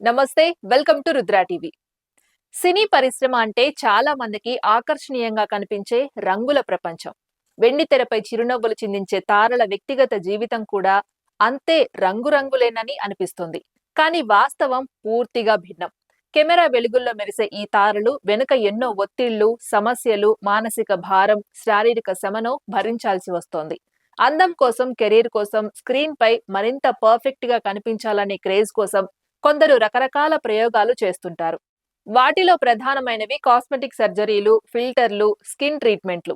నమస్తే welcome to Rudra TV. సినీ పరిశ్రమ అంటే చాలా మందికి ఆకర్షణీయంగా కనిపించే రంగుల ప్రపంచం. వెండి తెరపై చిరునవ్వులు చిందించే తారల వ్యక్తిగత జీవితం కూడా అంతే రంగురంగులేనని అనిపిస్తుంది. కానీ వాస్తవం పూర్తిగా భిన్నం. కెమెరా వెలుగుల్లో మెరిసే ఈ తారలు వెనుక ఎన్నో ఒత్తిళ్ళు సమస్యలు మానసిక భారం శారీరక శ్రమను భరించాల్సి వస్తోంది. అందం కోసం కెరీర్ కోసం స్క్రీన్ పై మరింత పర్ఫెక్ట్గా కనిపించాలనే క్రేజ్ కోసం కొందరు రకరకాల ప్రయోగాలు చేస్తుంటారు. వాటిలో ప్రధానమైనవి కాస్మెటిక్ సర్జరీలు ఫిల్టర్లు స్కిన్ ట్రీట్మెంట్లు.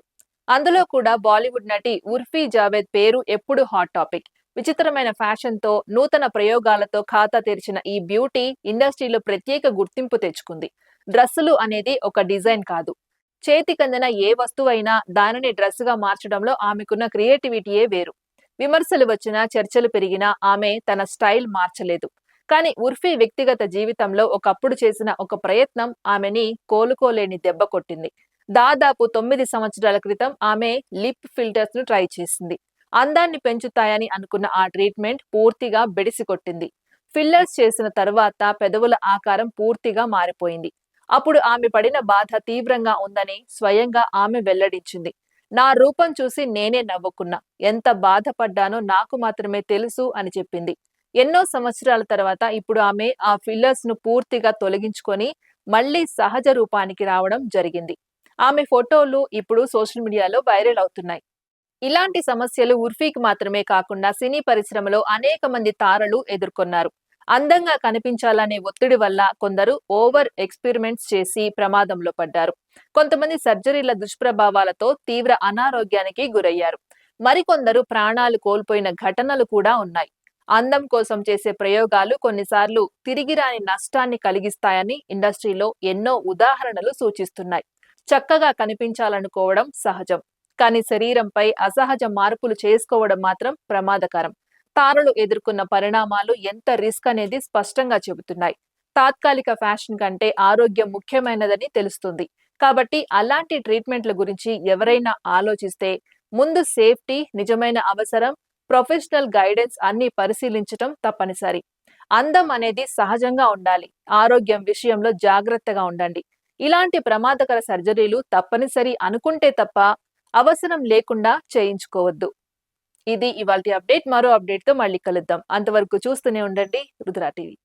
అందులో కూడా బాలీవుడ్ నటి ఉర్ఫీ జావేద్ పేరు ఎప్పుడు హాట్ టాపిక్. విచిత్రమైన ఫ్యాషన్తో నూతన ప్రయోగాలతో ఖాతా తెరిచిన ఈ బ్యూటీ ఇండస్ట్రీలో ప్రత్యేక గుర్తింపు తెచ్చుకుంది. డ్రెస్సులు అనేది ఒక డిజైన్ కాదు. చేతికందిన ఏ వస్తువైనా దానిని డ్రెస్సుగా మార్చడంలో ఆమెకున్న క్రియేటివిటీయే వేరు. విమర్శలు వచ్చినా చర్చలు పెరిగినా ఆమె తన స్టైల్ మార్చలేదు. కానీ ఉర్ఫీ వ్యక్తిగత జీవితంలో ఒకప్పుడు చేసిన ఒక ప్రయత్నం ఆమెని కోలుకోలేని దెబ్బ కొట్టింది. దాదాపు తొమ్మిది సంవత్సరాల క్రితం ఆమె లిప్ ఫిల్టర్స్ను ట్రై చేసింది. అందాన్ని పెంచుతాయని అనుకున్న ఆ ట్రీట్మెంట్ పూర్తిగా బెడిసి కొట్టింది ఫిల్లర్స్ చేసిన తర్వాత పెదవుల ఆకారం పూర్తిగా మారిపోయింది. అప్పుడు ఆమె పడిన బాధ తీవ్రంగా ఉందని స్వయంగా ఆమె వెల్లడించింది. నా రూపం చూసి నేనే నవ్వుకున్నా. ఎంత బాధపడ్డానో నాకు మాత్రమే తెలుసు అని చెప్పింది. ఎన్నో సంవత్సరాల తర్వాత ఇప్పుడు ఆమె ఆ ఫిల్లర్స్ను పూర్తిగా తొలగించుకొని మళ్ళీ సహజ రూపానికి రావడం జరిగింది. ఆమె ఫోటోలు ఇప్పుడు సోషల్ మీడియాలో వైరల్ అవుతున్నాయి. ఇలాంటి సమస్యలు ఉర్ఫీకి మాత్రమే కాకుండా సినీ పరిశ్రమలో అనేక మంది తారలు ఎదుర్కొన్నారు. అందంగా కనిపించాలనే ఒత్తిడి వల్ల కొందరు ఓవర్ ఎక్స్పెరిమెంట్స్ చేసి ప్రమాదంలో పడ్డారు. కొంతమంది సర్జరీల దుష్ప్రభావాలతో తీవ్ర అనారోగ్యానికి గురయ్యారు. మరికొందరు ప్రాణాలు కోల్పోయిన ఘటనలు కూడా ఉన్నాయి. అందం కోసం చేసే ప్రయోగాలు కొన్నిసార్లు తిరిగిరాని నష్టాన్ని కలిగిస్తాయని ఇండస్ట్రీలో ఎన్నో ఉదాహరణలు సూచిస్తున్నాయి. చక్కగా కనిపించాలనుకోవడం సహజం. కానీ శరీరంపై అసహజ మార్పులు చేసుకోవడం మాత్రం ప్రమాదకరం. తారలు ఎదుర్కొన్న పరిణామాలు ఎంత రిస్క్ అనేది స్పష్టంగా చెబుతున్నాయి. తాత్కాలిక ఫ్యాషన్ కంటే ఆరోగ్యం ముఖ్యమైనదని తెలుస్తుంది. కాబట్టి అలాంటి ట్రీట్మెంట్ల గురించి ఎవరైనా ఆలోచిస్తే ముందు సేఫ్టీ నిజమైన అవసరం ప్రొఫెషనల్ గైడెన్స్ అన్ని పరిశీలించటం తప్పనిసరి. అందం అనేది సహజంగా ఉండాలి. ఆరోగ్యం విషయంలో జాగ్రత్తగా ఉండండి. ఇలాంటి ప్రమాదకర సర్జరీలు తప్పనిసరి అనుకుంటే తప్ప అవసరం లేకుండా చేయించుకోవద్దు. ఇది ఇవాళ అప్డేట్. మరో అప్డేట్తో మళ్ళీ కలుద్దాం. అంతవరకు చూస్తూనే ఉండండి. రుద్రా టీవీ.